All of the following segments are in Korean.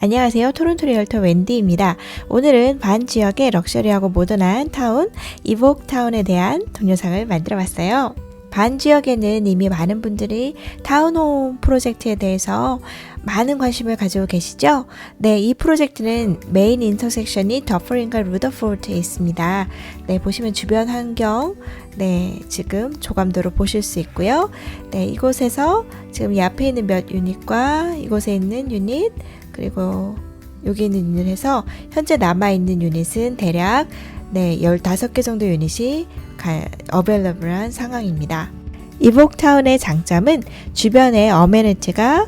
안녕하세요. 토론토 리얼터 웬디입니다. 오늘은 반 지역의 럭셔리하고 모던한 타운, 이복 타운에 대한 동영상을 만들어 봤어요. 반 지역에는 이미 많은 분들이 타운홈 프로젝트에 대해서 많은 관심을 가지고 계시죠? 네, 이 프로젝트는 메인 인터섹션이 더퍼링과 루더포르트에 있습니다. 네, 보시면 주변 환경, 네, 지금 조감도로 보실 수 있고요. 네, 이곳에서 지금 이 앞에 있는 몇 유닛과 이곳에 있는 유닛, 그리고 여기 있는 유닛에서 현재 남아있는 유닛은 대략 네, 15개 정도 유닛이 어벨러블한 상황입니다. 이복타운의 장점은 주변에 어메니티가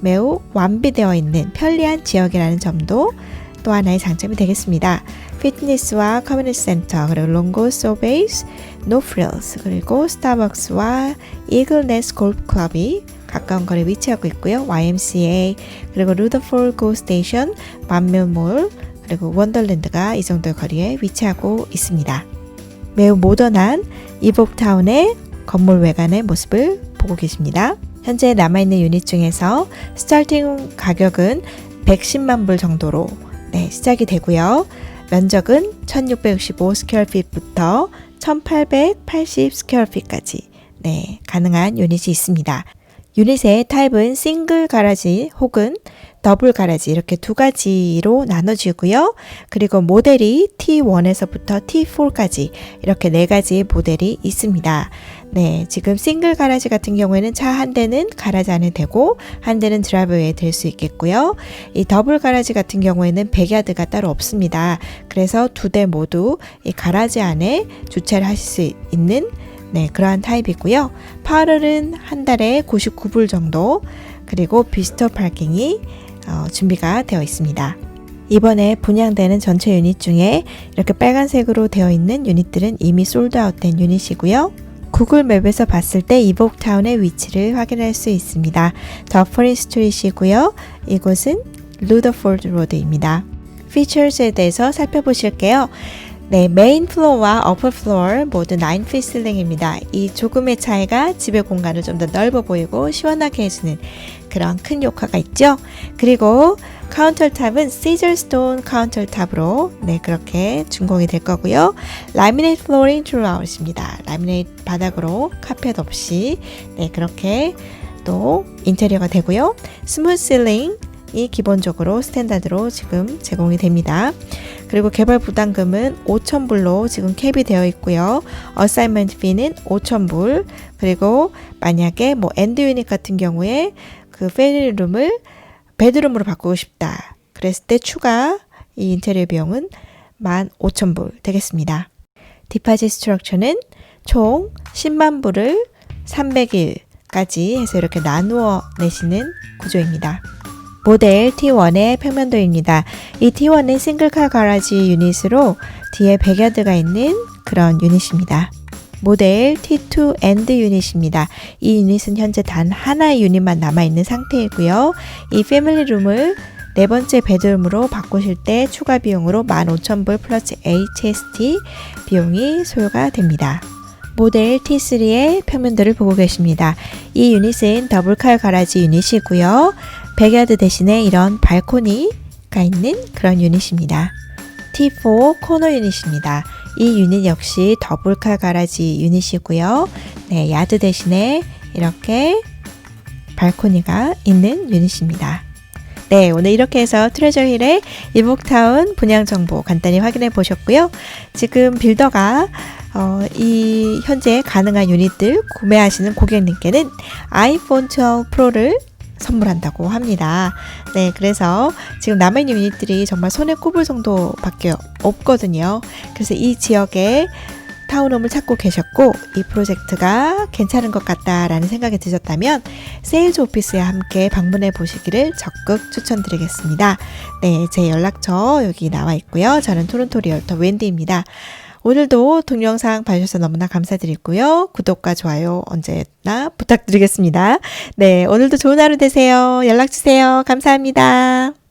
매우 완비되어 있는 편리한 지역이라는 점도 또 하나의 장점이 되겠습니다. 피트니스와 커뮤니티 센터, 그리고 롱고 소베이스, 노프릴스, 그리고 스타벅스와 이글네스 골프 클럽이 가까운 거리에 위치하고 있고요. YMCA, 그리고 루더폴 고 스테이션, 만밀몰, 그리고 원더랜드가 이 정도의 거리에 위치하고 있습니다. 매우 모던한 이복타운의 건물 외관의 모습을 보고 계십니다. 현재 남아있는 유닛 중에서 스타팅 가격은 110만 불 정도로 네, 시작이 되고요. 면적은 1665 스퀘어핏부터 1880 스퀘어핏까지 네, 가능한 유닛이 있습니다. 유닛의 타입은 싱글 가라지 혹은 더블 가라지 이렇게 두 가지로 나눠지고요. 그리고 모델이 T1에서부터 T4까지 이렇게 네 가지의 모델이 있습니다. 네, 지금 싱글 가라지 같은 경우에는 차 한 대는 가라지 안에 되고 한 대는 드라이브웨이에 될 수 있겠고요. 이 더블 가라지 같은 경우에는 백야드가 따로 없습니다. 그래서 두 대 모두 이 가라지 안에 주차를 하실 수 있는 네, 그러한 타입이고요. 파월은 한 달에 99불 정도, 그리고 비스터 파킹이 어, 준비가 되어 있습니다. 이번에 분양되는 전체 유닛 중에 이렇게 빨간색으로 되어 있는 유닛들은 이미 솔드아웃된 유닛이고요. 구글 맵에서 봤을 때 이복타운의 위치를 확인할 수 있습니다. 더퍼린 스트리트이고요. 이곳은 루더포드 로드입니다. 피처스에 대해서 살펴보실게요. 네, 메인 플로어와 어퍼 플로어 모두 9피 실링입니다. 이 조금의 차이가 집의 공간을 좀 더 넓어 보이고 시원하게 해주는 그런 큰 효과가 있죠. 그리고 카운터 탑은 시저스톤 카운터 탑으로 네 그렇게 준공이 될 거고요. 라미네이트 플로링 트루아웃입니다. 라미네이트 바닥으로 카펫 없이 네 그렇게 또 인테리어가 되고요. 스무스 실링 이 기본적으로 스탠다드로 지금 제공이 됩니다. 그리고 개발 부담금은 5,000불로 지금 캡이 되어 있고요. 어사이먼트 피는 5,000불. 그리고 만약에 뭐 엔드 유닛 같은 경우에 그 패밀리룸을 베드룸으로 바꾸고 싶다. 그랬을 때 추가 이 인테리어 비용은 15,000불 되겠습니다. 디파짓 스트럭처는 총 10만 불을 300일까지 해서 이렇게 나누어 내시는 구조입니다. 모델 T1의 평면도입니다. 이 T1은 싱글카 가라지 유닛으로 뒤에 백야드가 있는 그런 유닛입니다. 모델 T2 엔드 유닛입니다. 이 유닛은 현재 단 하나의 유닛만 남아있는 상태이고요. 이 패밀리 룸을 네 번째 베드룸으로 바꾸실 때 추가 비용으로 15,000불 플러스 HST 비용이 소요가 됩니다. 모델 T3의 평면도를 보고 계십니다. 이 유닛은 더블칼 가라지 유닛이고요. 백야드 대신에 이런 발코니가 있는 그런 유닛입니다. T4 코너 유닛입니다. 이 유닛 역시 더블카 가라지 유닛이고요. 네, 야드 대신에 이렇게 발코니가 있는 유닛입니다. 네, 오늘 이렇게 해서 트레저 힐의 이복타운 분양 정보 간단히 확인해 보셨고요. 지금 빌더가 어, 이 현재 가능한 유닛들 구매하시는 고객님께는 아이폰 12 프로를 선물한다고 합니다. 네, 그래서 지금 남아있는 유닛들이 정말 손에 꼽을 정도밖에 없거든요. 그래서 이 지역에 타운홈을 찾고 계셨고 이 프로젝트가 괜찮은 것 같다라는 생각이 드셨다면 세일즈 오피스에 함께 방문해 보시기를 적극 추천드리겠습니다. 네, 제 연락처 여기 나와 있고요. 저는 토론토 리얼터 웬디입니다. 오늘도 동영상 봐주셔서 너무나 감사드리고요. 구독과 좋아요 언제나 부탁드리겠습니다. 네, 오늘도 좋은 하루 되세요. 연락주세요. 감사합니다.